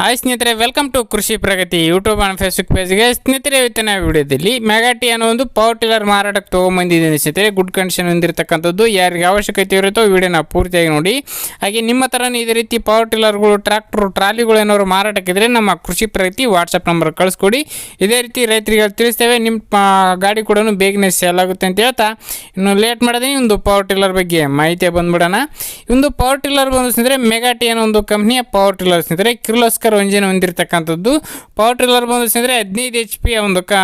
Hi ಸ್ನೇಹಿತರೆ welcome to Krishi Pragati YouTube and Facebook ಪೇಜ್ಗೆ ಸ್ನೇಹಿತರೆ, ಇವತ್ತಿನ ವಿಡಿಯೋದಲ್ಲಿ ಮೆಗಾಟಿ ಅನ್ನೋ ಒಂದು ಪವರ್ ಟಿಲ್ಲರ್ ಮಾರಾಟಕ್ಕೆ ತೊಗೊಂಬಂದಿದ್ದೀನಿ ಸ್ನೇಹಿತರೆ. ಗುಡ್ ಕಂಡೀಷನ್ ಹೊಂದಿರತಕ್ಕಂಥದ್ದು ಯಾರಿಗೆ ಅವಶ್ಯಕತೆ ಇರುತ್ತೋ ವಿಡಿಯೋನ ಪೂರ್ತಿಯಾಗಿ ನೋಡಿ. ಹಾಗೆ ನಿಮ್ಮ ಥರನೇ ಇದೇ ರೀತಿ ಪವರ್ ಟಿಲ್ಲರ್ಗಳು ಟ್ರ್ಯಾಕ್ಟ್ರು ಟ್ರಾಲಿಗಳು ಏನಾದ್ರು ಮಾರಾಟಕ್ಕಿದ್ರೆ ನಮ್ಮ ಕೃಷಿ ಪ್ರಗತಿ ವಾಟ್ಸಪ್ ನಂಬರ್ ಕಳಿಸ್ಕೊಡಿ. ಇದೇ ರೀತಿ ರೈತರಿಗೆ ತಿಳಿಸ್ತೇವೆ. ನಿಮ್ಮ ಗಾಡಿ ಕೂಡ ಬೇಗನೆ ಸೇಲ್ ಆಗುತ್ತೆ ಅಂತ ಹೇಳ್ತಾ. ಇನ್ನು ಲೇಟ್ ಮಾಡೋದೇ ಒಂದು ಪವರ್ ಟಿಲ್ಲರ್ ಬಗ್ಗೆ ಮಾಹಿತಿ ಬಂದ್ಬಿಡೋಣ. ಒಂದು ಪವರ್ ಟಿಲ್ಲರ್ ಬಂದು ಸ್ನೇಹಿತರೆ ಮೆಗಾಟಿ ಅನ್ನೋ ಒಂದು ಕಂಪ್ನಿಯ ಪವರ್ ಟಿಲ್ಲರ್ ಸ್ನೇಹಿತರೆ ಕಿರ್ಲೋಸ್ಕರ್ ಇಂಜಿನ್ ಹೊಂದಿರತಕ್ಕಂಥದ್ದು. ಪವರ್ ಟಿಲ್ಲರ್ ಬಂದು ಹದಿನೈದು ಎಚ್ ಪಿ ಒಂದು ಕಾ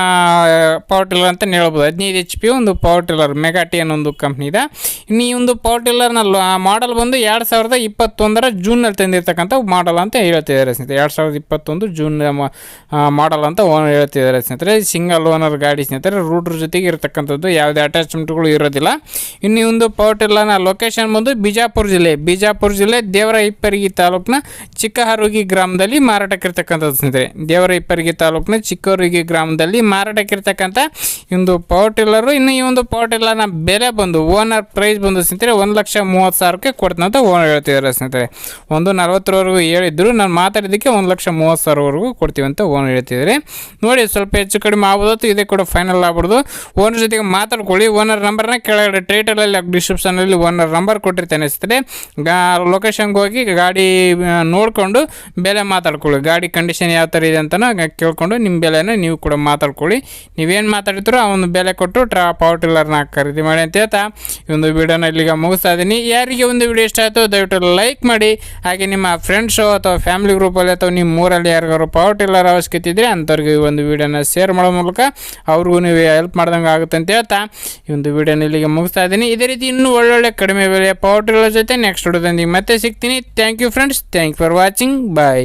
ಪವರ್ ಟಿಲ್ಲರ್ ಅಂತ ಹೇಳ್ಬೋದು. ಹದಿನೈದು ಎಚ್ ಪಿ ಒಂದು ಪವರ್ ಟಿಲ್ಲರ್ ಮೆಗಾಟಿ ಅನ್ನೋ ಒಂದು ಕಂಪ್ನಿ ಇದೆ. ಇನ್ನು ಈ ಒಂದು ಪವರ್ ಟಿಲ್ಲರ್ನ ಮಾಡಲ್ ಬಂದು ಎರಡು ಸಾವಿರದ ಇಪ್ಪತ್ತೊಂದರ ಜೂನಲ್ಲಿ ತಂದಿರತಕ್ಕಂಥ ಮಾಡಲ್ ಅಂತ ಹೇಳ್ತಿದ್ದಾರೆ ಸ್ನೇಹಿತರೆ. ಎರಡು ಸಾವಿರದ ಇಪ್ಪತ್ತೊಂದು ಜೂನ್ ಮಾಡಲ್ ಅಂತ ಓನರ್ ಹೇಳ್ತಿದ್ದಾರೆ ಸ್ನೇಹಿತರೆ. ಸಿಂಗಲ್ ಓನರ್ ಗಾಡಿ ಸ್ನೇಹಿತರೆ ರೂಟ್ರ್ ಜೊತೆಗೆ ಇರತಕ್ಕಂಥದ್ದು. ಯಾವುದೇ ಅಟ್ಯಾಚ್ಮೆಂಟ್ಗಳು ಇರೋದಿಲ್ಲ. ಇನ್ನು ಈ ಒಂದು ಪವರ್ ಟಿಲ್ಲರ್ನ ಲೊಕೇಶನ್ ಬಂದು ಬಿಜಾಪುರ ಜಿಲ್ಲೆ. ಬಿಜಾಪುರ ಜಿಲ್ಲೆ ದೇವರ ಹಿಪ್ಪರಗಿ ತಾಲೂಕಿನ ಚಿಕ್ಕಹರುಗಿ ಗ್ರಾಮದಲ್ಲಿ ಮಾರಾಟಕ್ಕಿರ್ತಕ್ಕಂಥದ್ದು ಸ್ನೇಹಿತರೆ ದೇವರ ಇಪ್ಪರ್ಗಿ ತಾಲೂಕಿನ ಚಿಕ್ಕವರಿಗೆ ಗ್ರಾಮದಲ್ಲಿ ಮಾರಾಟಕ್ಕಿರ್ತಕ್ಕಂಥ ಒಂದು ಪವರ್ ಟಿಲ್ಲರು ಇನ್ನು ಈ ಒಂದು ಪವರ್ ಟಿಲ್ಲರ್ನ ಬೆಲೆ ಬಂದು ಓನರ್ ಪ್ರೈಸ್ ಬಂದು ಸ್ನೇಹಿತರೆ, ಒಂದು ಲಕ್ಷ ಮೂವತ್ತು ಸಾವಿರಕ್ಕೆ ಕೊಡ್ತಂತ ಓನರ್ ಹೇಳ್ತಿದ್ದಾರೆ ಸ್ನೇಹಿತರೆ. ಒಂದು ನಲ್ವತ್ತರವರೆಗೂ ಹೇಳಿದ್ರು, ನಾನು ಮಾತಾಡಿದ್ದಕ್ಕೆ ಒಂದು ಲಕ್ಷ ಮೂವತ್ತು ಸಾವಿರವರೆಗೂ ಕೊಡ್ತೀವಿ ಅಂತ ಓನರ್ ಹೇಳ್ತಿದ್ದಾರೆ. ನೋಡಿ, ಸ್ವಲ್ಪ ಹೆಚ್ಚು ಕಡಿಮೆ ಆಗ್ಬೋದು, ಇದೇ ಕೂಡ ಫೈನಲ್ ಆಗ್ಬಿಡ್ದು ಓನರ್ ಜೊತೆಗೆ ಮಾತಾಡ್ಕೊಳ್ಳಿ ಓನರ್ ನಂಬರ್ನ ಕೆಳಗಡೆ ಟೈಟಲಲ್ಲಿ ಡಿಸ್ಕ್ರಿಪ್ಷನಲ್ಲಿ ಓನರ್ ನಂಬರ್ ಕೊಟ್ಟಿರ್ತೇನೆ ಸ್ನೇಹಿತರೆ. ಲೊಕೇಶನ್ಗೆ ಹೋಗಿ ಗಾಡಿ ನೋಡಿಕೊಂಡು ಬೆಲೆ ಮಾತಾಡ್ಕೊಳ್ಳಿ. ಗಾಡಿ ಕಂಡೀಷನ್ ಯಾವ ಥರ ಇದೆ ಅಂತನ ಕೇಳ್ಕೊಂಡು ನಿಮ್ಮ ಬೆಲೆನ ನೀವು ಕೂಡ ಮಾತಾಡ್ಕೊಳ್ಳಿ. ನೀವೇನು ಮಾತಾಡ್ತೀರೋ ಆ ಒಂದು ಬೆಲೆ ಕೊಟ್ಟು ಟ್ರಾ ಪವರ್ ಟಿಲ್ಲರ್ನ ಖರೀದಿ ಮಾಡಿ ಅಂತ ಹೇಳ್ತಾ. ಈ ಒಂದು ವಿಡಿಯೋನ ಇಲ್ಲಿಗೆ ಮುಗಿಸ್ತಾ ಇದ್ದೀನಿ. ಯಾರಿಗೆ ಒಂದು ವಿಡಿಯೋ ಇಷ್ಟ ಆಯಿತು ದಯವಿಟ್ಟು ಲೈಕ್ ಮಾಡಿ. ಹಾಗೆ ನಿಮ್ಮ ಫ್ರೆಂಡ್ಸು ಅಥವಾ ಫ್ಯಾಮಿಲಿ ಗ್ರೂಪಲ್ಲಿ ಅಥವಾ ನಿಮ್ಮ ಊರಲ್ಲಿ ಯಾರಿಗಾರು ಪವರ್ ಟಿಲ್ಲರ್ ಅವಶ್ಯಕತೆ ಇದ್ದರೆ ಅಂಥವ್ರಿಗೆ ಈ ಒಂದು ವಿಡಿಯೋನ ಶೇರ್ ಮಾಡೋ ಮೂಲಕ ಅವ್ರಿಗೂ ನೀವು ಹೆಲ್ಪ್ ಮಾಡ್ದಂಗೆ ಆಗುತ್ತೆ ಅಂತ ಹೇಳ್ತಾ. ಈ ಒಂದು ವಿಡಿಯೋನ ಇಲ್ಲಿಗೆ ಮುಗಿಸ್ತಾ ಇದ್ದೀನಿ. ಇದೇ ರೀತಿ ಇನ್ನೂ ಒಳ್ಳೊಳ್ಳೆ ಕಡಿಮೆ ಬೆಲೆ ಪವರ್ ಟಿಲ್ಲರ್ ಜೊತೆ ನೆಕ್ಸ್ಟ್ ವಿಡಿಯೋದೊಂದಿಗೆ ಮತ್ತೆ ಸಿಗ್ತೀನಿ. Thank you friends thank for watching bye